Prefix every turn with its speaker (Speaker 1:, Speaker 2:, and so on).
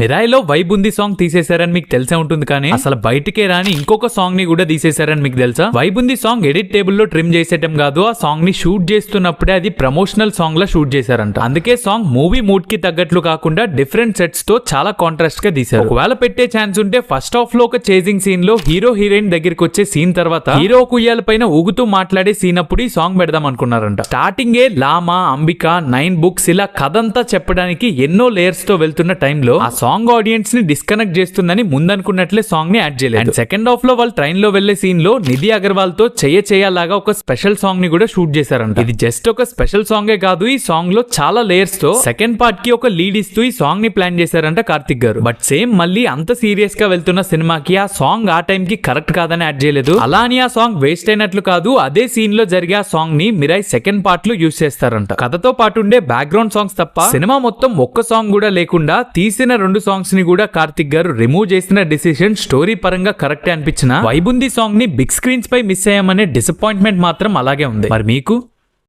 Speaker 1: మిరాయిలో vibe ఉంది song తీసేశారని మీకు తెలిసే ఉంటుంది కానీ అసలు బయటికే రాని ఇంకొక సాంగ్ని కూడా తీసేశారని మీకు తెలుసా? వైబ్ ఉంది సాంగ్ ఎడిట్ టేబుల్లో ట్రిమ్ చేసేటం కాదు ఆ సాంగ్ని షూట్ చేస్తున్నప్పుడే అది ప్రమోషనల్ సాంగ్ లా షూట్ చేశారంట. అందుకే సాంగ్ మూవీ మూడ్కి తగ్గట్లు కాకుండా డిఫరెంట్ సెట్స్తో చాలా కాంట్రాస్ట్గా తీశారు. ఒకవేళ పెట్టే ఛాన్స్ ఉంటే ఫస్ట్ హాఫ్లో ఒక చేజింగ్ సీన్లో హీరో హీరోయిన్ దగ్గరికి వచ్చే సీన్ తర్వాత హీరో కుయ్యాల పైన ఊగుతూ మాట్లాడే సీన్ అప్పుడు ఈ సాంగ్ పెడదాం అనుకున్నారంట. స్టార్టింగ్ ఏ లామా అంబిక నైన్ బుక్స్ ఇలా కథంతా చెప్పడానికి ఎన్నో లేయర్స్తో వెళ్తున్న టైంలో ఆ సాంగ్ ఆడియన్స్ని డిస్కనెక్ట్ చేస్తుందని ముందనుకున్నట్లే సాంగ్ని యాడ్ చేయలేదు. అండ్ సెకండ్ హాఫ్లో వాళ్ళు ట్రైన్లో వెళ్ళే సీన్లో నిధి అగర్వాల్తో చెయ్య చేయలాగా ఒక స్పెషల్ సాంగ్ని కూడా షూట్ చేశారంట. ఇది జస్ట్ ఒక స్పెషల్ సాంగే కాదు ఈ సాంగ్లో చాలా లేయర్స్తో సెకండ్ పార్ట్కి ఒక లీడ్ ఇస్తూ ఈ సాంగ్ని ప్లాన్ చేశారంట కార్తిక్ గారు. బట్ సేమ్ మళ్ళీ అంత సీరియస్గా వెళ్తున్న సినిమాకి ఆ సాంగ్ ఆ టైం కి కరెక్ట్ కాదని యాడ్ చేయలేదు. అలా అని ఆ సాంగ్ వేస్ట్ అయినట్లు కాదు అదే సీన్లో జరిగే ఆ సాంగ్ని మిరాయ్ సెకండ్ పార్ట్లో యూస్ చేస్తారంట. కథతో పాటు ఉండే బ్యాక్గ్రౌండ్ సాంగ్స్ తప్ప సినిమా మొత్తం ఒక్క సాంగ్ కూడా లేకుండా తీసిన రెండు సాంగ్స్ని కూడా కార్తిక్ గారు రిమూవ్ చేసిన డిసిషన్ స్టోరీ పరంగా కరెక్టే అనిపించిన వైబుంది సాంగ్ని బిగ్ స్క్రీన్స్ పై మిస్ అయ్యామనే డిసప్పాయింట్మెంట్ మాత్రం అలాగే ఉంది. మరి మీకు?